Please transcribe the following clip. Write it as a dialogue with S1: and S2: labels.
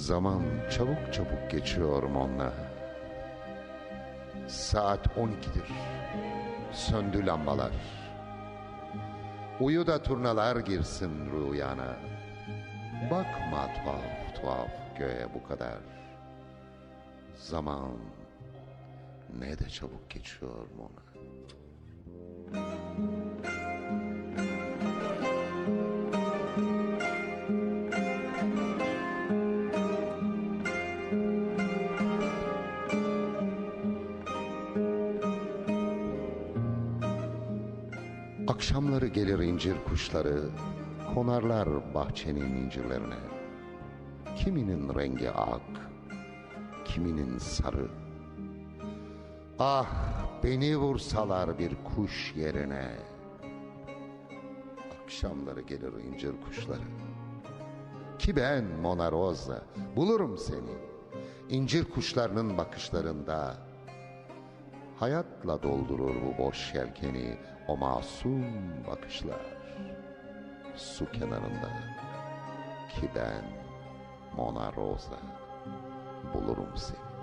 S1: Zaman çabuk çabuk geçiyor onunla. Saat 12'dir. Söndü lambalar. Uyu da turnalar girsin rüyana. Bakma tuhaf tuhaf göğe bu kadar. Zaman ne de çabuk geçiyor ona. Akşamları gelir incir kuşları, konarlar bahçenin incirlerine. Kiminin rengi ak, kiminin sarı. Ah beni vursalar bir kuş yerine. Akşamları gelir incir kuşları. Ki ben Mona Rosa bulurum seni. İncir kuşlarının bakışlarında Hayatla doldurur bu boş yelkeni o masum bakışlar su kenarında ki ben Mona Rosa bulurum seni.